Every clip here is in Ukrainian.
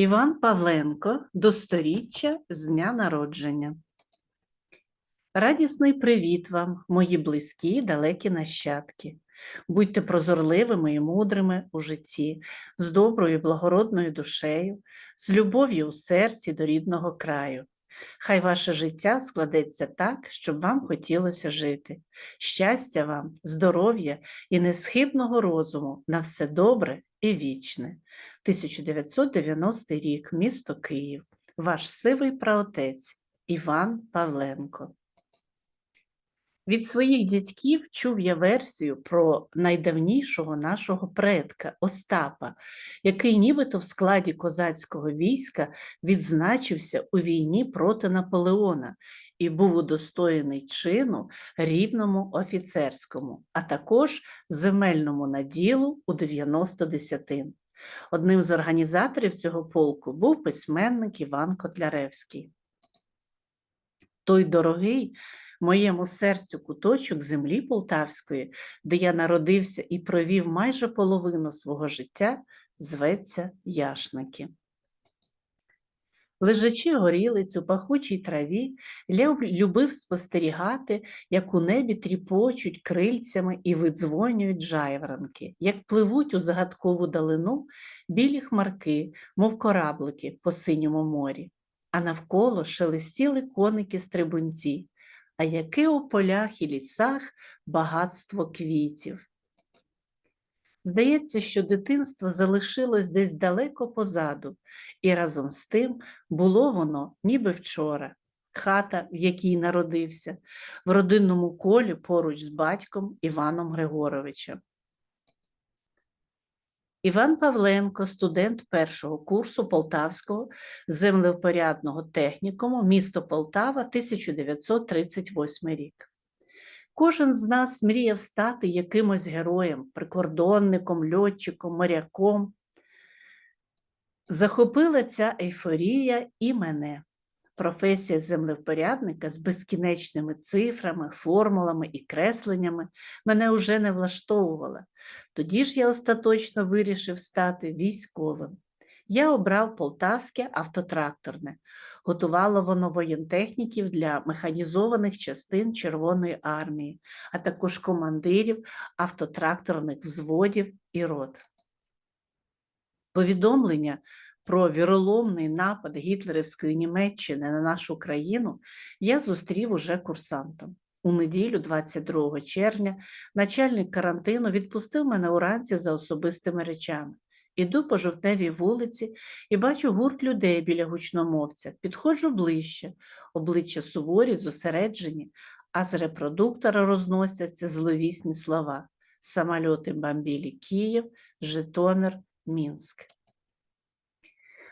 Іван Павленко до сторіччя з дня народження. Радісний привіт вам, мої близькі й далекі нащадки. Будьте прозорливими і мудрими у житті, з доброю і благородною душею, з любов'ю у серці до рідного краю. Хай ваше життя складеться так, щоб вам хотілося жити. Щастя вам, здоров'я і несхибного розуму на все добре і вічне. 1990 рік, місто Київ. Ваш сивий праотець Іван Павленко. Від своїх дядьків чув я версію про найдавнішого нашого предка Остапа, який нібито в складі козацького війська відзначився у війні проти Наполеона і був удостоєний чину рівному офіцерському, а також земельному наділу у 90 десятин. Одним з організаторів цього полку був письменник Іван Котляревський. Той дорогий моєму серцю куточок землі полтавської, де я народився і провів майже половину свого життя, зветься Яшники. Лежачи горілиць у пахучій траві, я любив спостерігати, як у небі тріпочуть крильцями і видзвонюють жайворонки, як пливуть у загадкову далину білі хмарки, мов кораблики по синьому морі, а навколо шелестіли коники-стрибунці, а яке у полях і лісах багатство квітів. Здається, що дитинство залишилось десь далеко позаду, і разом з тим було воно ніби вчора. Хата, в якій народився, в родинному колі поруч з батьком Іваном Григоровичем. Іван Павленко, студент першого курсу Полтавського землевпорядного технікуму, місто Полтава, 1938 рік. Кожен з нас мріяв стати якимось героєм, прикордонником, льотчиком, моряком. Захопила ця ейфорія і мене. Професія землевпорядника з безкінечними цифрами, формулами і кресленнями мене вже не влаштовувала. Тоді ж я остаточно вирішив стати військовим. Я обрав полтавське автотракторне. Готувало воно воєнтехніків для механізованих частин Червоної армії, а також командирів автотракторних взводів і рот. Повідомлення про віроломний напад гітлерівської Німеччини на нашу країну я зустрів уже курсантом. У неділю, 22 червня, начальник карантину відпустив мене уранці за особистими речами. Іду по жовтневій вулиці і бачу гурт людей біля гучномовця. Підходжу ближче, обличчя суворі, зосереджені, а з репродуктора розносяться зловісні слова. Самольоти бомбили Київ, Житомир, Мінськ.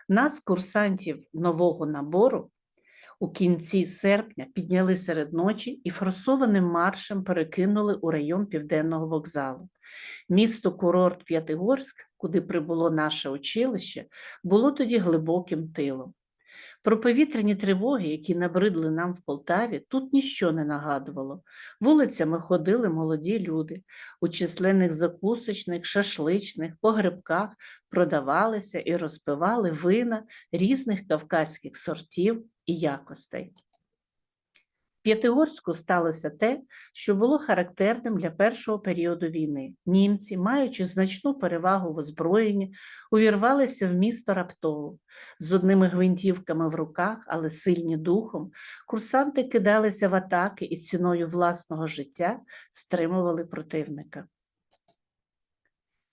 Нас, курсантів нового набору, у кінці серпня підняли серед ночі і форсованим маршем перекинули у район Південного вокзалу. Місто курорт П'ятигорськ, куди прибуло наше училище, було тоді глибоким тилом. Про повітряні тривоги, які набридли нам в Полтаві, тут ніщо не нагадувало. Вулицями ходили молоді люди, у численних закусочних, шашличних, погребках продавалися і розпивали вина різних кавказьких сортів і якостей. П'ятигорську сталося те, що було характерним для першого періоду війни. Німці, маючи значну перевагу в озброєнні, увірвалися в місто раптово. З одними гвинтівками в руках, але сильні духом, курсанти кидалися в атаки і ціною власного життя стримували противника.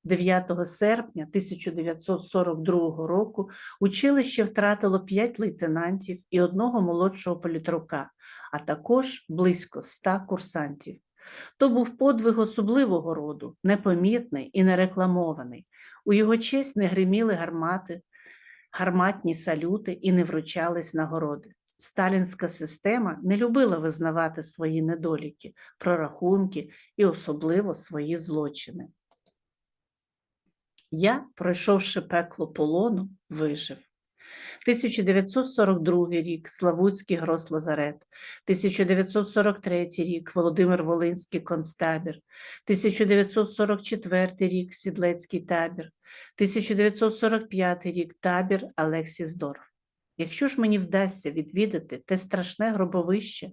9 серпня 1942 року училище втратило 5 лейтенантів і одного молодшого політрука, а також близько 100 курсантів. То був подвиг особливого роду, непомітний і нерекламований. У його честь не гриміли гармати, гарматні салюти і не вручались нагороди. Сталінська система не любила визнавати свої недоліки, прорахунки і особливо свої злочини. Я, пройшовши пекло полону, вижив. 1942 рік Славутський грос Лазарет, 1943 рік Володимир Волинський концтабір, 1944 рік Сідлецький табір, 1945 рік табір Алексісдорф. Якщо ж мені вдасться відвідати те страшне гробовище,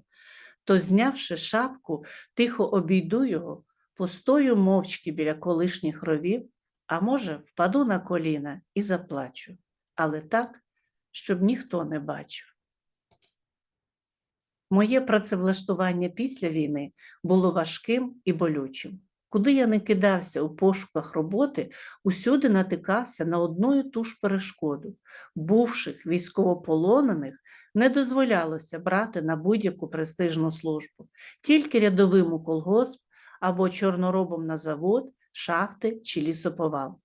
то, знявши шапку, тихо обійду його, постою мовчки біля колишніх ровів, а може, впаду на коліна і заплачу, але так, щоб ніхто не бачив. Моє працевлаштування після війни було важким і болючим. Куди я не кидався у пошуках роботи, усюди натикався на одну і ту ж перешкоду. Бувших військовополонених не дозволялося брати на будь-яку престижну службу, тільки рядовим у колгосп або чорноробом на завод, шахти чи лісоповал.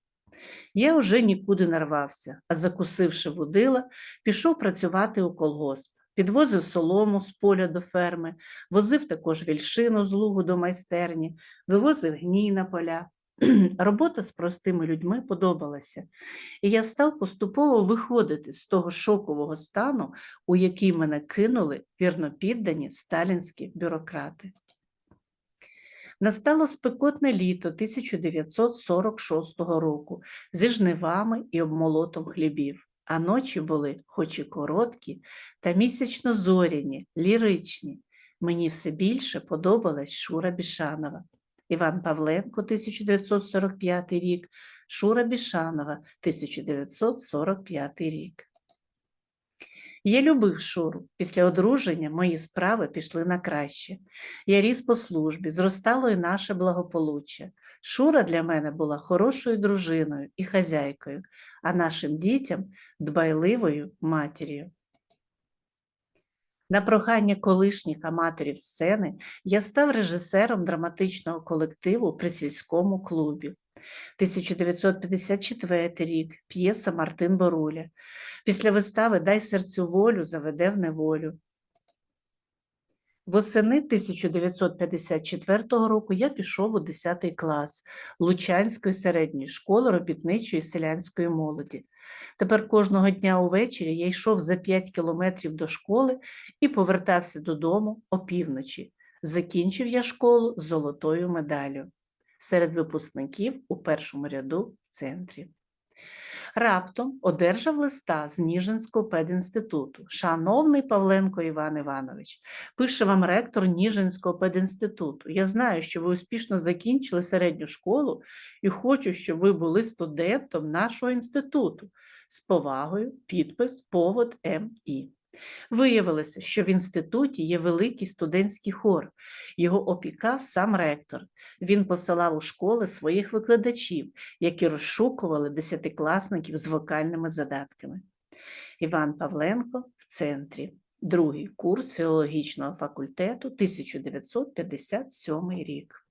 Я вже нікуди не рвався, а закусивши водила, пішов працювати у колгосп, підвозив солому з поля до ферми, возив також вільшину з лугу до майстерні, вивозив гній на поля. Робота з простими людьми подобалася, і я став поступово виходити з того шокового стану, у який мене кинули вірнопіддані сталінські бюрократи. Настало спекотне літо 1946 року зі жнивами і обмолотом хлібів, а ночі були, хоч і короткі, та місячно зоряні, ліричні. Мені все більше подобалась Шура Бішанова. Іван Павленко, 1945 рік, Шура Бішанова, 1945 рік. Я любив Шуру. Після одруження мої справи пішли на краще. Я ріс по службі, зростало і наше благополуччя. Шура для мене була хорошою дружиною і хазяйкою, а нашим дітям дбайливою матір'ю. На прохання колишніх аматорів сцени я став режисером драматичного колективу при сільському клубі. 1954 рік п'єса Мартин Боруля. Після вистави Дай серцю волю заведе в неволю. Восени 1954 року я пішов у 10 клас Лучанської середньої школи робітничої селянської молоді. Тепер кожного дня увечері я йшов за 5 кілометрів до школи і повертався додому опівночі. Закінчив я школу з золотою медаллю серед випускників у першому ряду в центрі. Раптом одержав листа з Ніжинського педінституту. Шановний Павленко Іван Іванович, пише вам ректор Ніжинського педінституту. Я знаю, що ви успішно закінчили середню школу і хочу, щоб ви були студентом нашого інституту. З повагою, підпис, повод М.І. Виявилося, що в інституті є великий студентський хор. Його опікав сам ректор. Він посилав у школи своїх викладачів, які розшукували десятикласників з вокальними задатками. Іван Павленко в центрі. Другий курс філологічного факультету 1957 рік.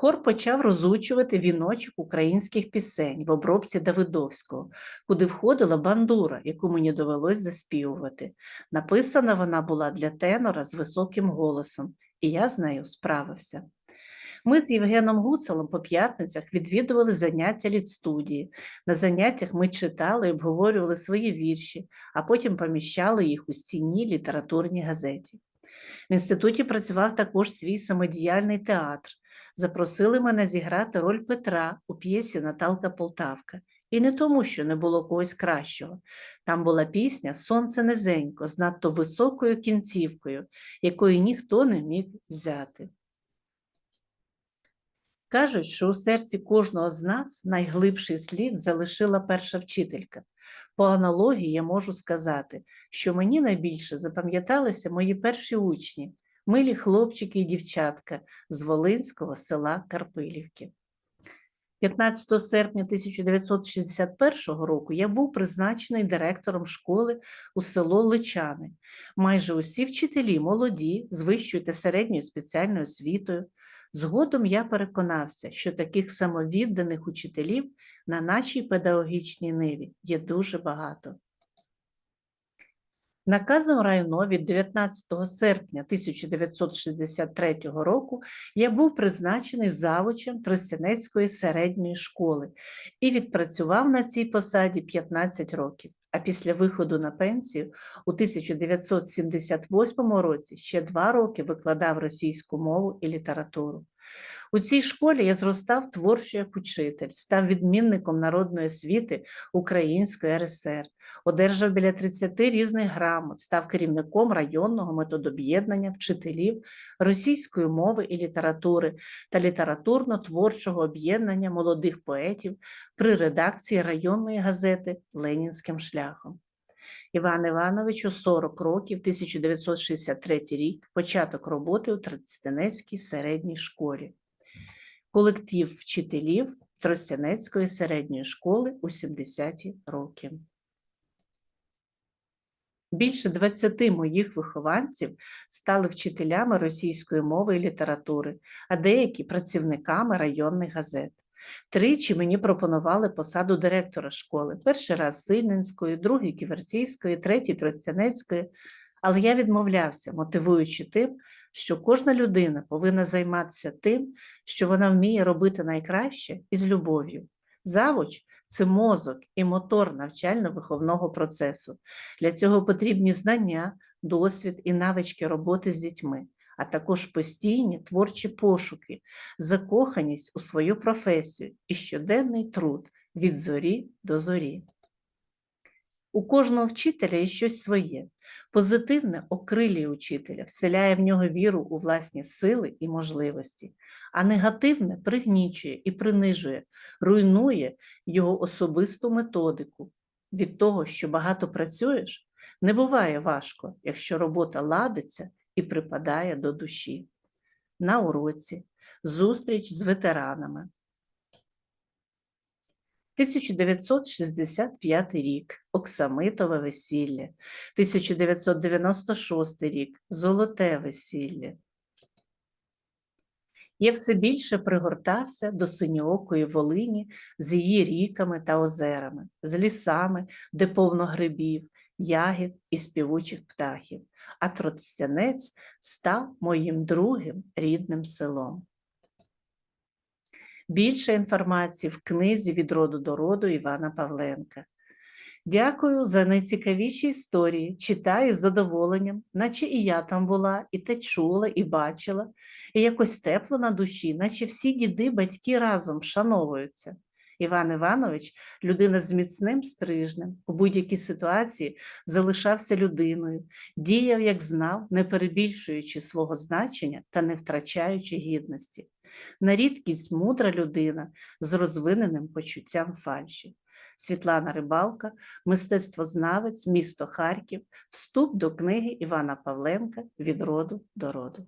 Хор почав розучувати віночок українських пісень в обробці Давидовського, куди входила бандура, яку мені довелось заспівувати. Написана вона була для тенора з високим голосом, і я з нею справився. Ми з Євгеном Гуцелом по п'ятницях відвідували заняття літстудії. На заняттях ми читали і обговорювали свої вірші, а потім поміщали їх у стінній літературній газеті. В інституті працював також свій самодіяльний театр. Запросили мене зіграти роль Петра у п'єсі Наталка Полтавка. І не тому, що не було когось кращого. Там була пісня Сонце низенько з надто високою кінцівкою, якої ніхто не міг взяти. Кажуть, що у серці кожного з нас найглибший слід залишила перша вчителька. По аналогії я можу сказати, що мені найбільше запам'яталися мої перші учні, милі хлопчики і дівчатка з Волинського села Карпилівки. 15 серпня 1961 року я був призначений директором школи у село Личани. Майже усі вчителі молоді, з вищою та середньою спеціальною освітою. Згодом я переконався, що таких самовідданих учителів на нашій педагогічній ниві є дуже багато. Наказом районо від 19 серпня 1963 року я був призначений завучем Тростянецької середньої школи і відпрацював на цій посаді 15 років. А після виходу на пенсію у 1978 році ще два роки викладав російську мову і літературу. У цій школі я зростав творчо як учитель, став відмінником народної освіти Української РСР, одержав біля 30 різних грамот, став керівником районного методоб'єднання вчителів російської мови і літератури та літературно-творчого об'єднання молодих поетів при редакції районної газети Ленінським шляхом. Іван Івановичу 40 років, 1963 рік, початок роботи у Тростянецькій середній школі. Колектив вчителів Тростянецької середньої школи у 70-ті роки. Більше 20 моїх вихованців стали вчителями російської мови і літератури, а деякі працівниками районних газет. Тричі мені пропонували посаду директора школи. Перший раз Сильненської, другий Ківерцівської, третій Тростянецької. Але я відмовлявся, мотивуючи тим, що кожна людина повинна займатися тим, що вона вміє робити найкраще і з любов'ю. Завуч це мозок і мотор навчально-виховного процесу. Для цього потрібні знання, досвід і навички роботи з дітьми, а також постійні творчі пошуки, закоханість у свою професію і щоденний труд від зорі до зорі. У кожного вчителя є щось своє. Позитивне окрилює учителя, вселяє в нього віру у власні сили і можливості, а негативне пригнічує і принижує, руйнує його особисту методику. Від того, що багато працюєш, не буває важко, якщо робота ладиться і припадає до душі. На уроці зустріч з ветеранами. 1965 рік Оксамитове весілля, 1996 рік Золоте весілля. Я все більше пригортався до синьоокої Волині з її ріками та озерами, з лісами, де повно грибів, ягід і співучих птахів, а Тростянець став моїм другим рідним селом. Більше інформації в книзі від роду до роду Івана Павленка. Дякую за найцікавіші історії. Читаю з задоволенням, наче і я там була, і те чула, і бачила, і якось тепло на душі, наче всі діди, батьки разом вшановуються. Іван Іванович, людина з міцним стрижнем, у будь-якій ситуації залишався людиною, діяв, як знав, не перебільшуючи свого значення та не втрачаючи гідності. На рідкість мудра людина з розвиненим почуттям фальші. Світлана Рибалка, мистецтвознавець, місто Харків, вступ до книги Івана Павленка від роду до роду.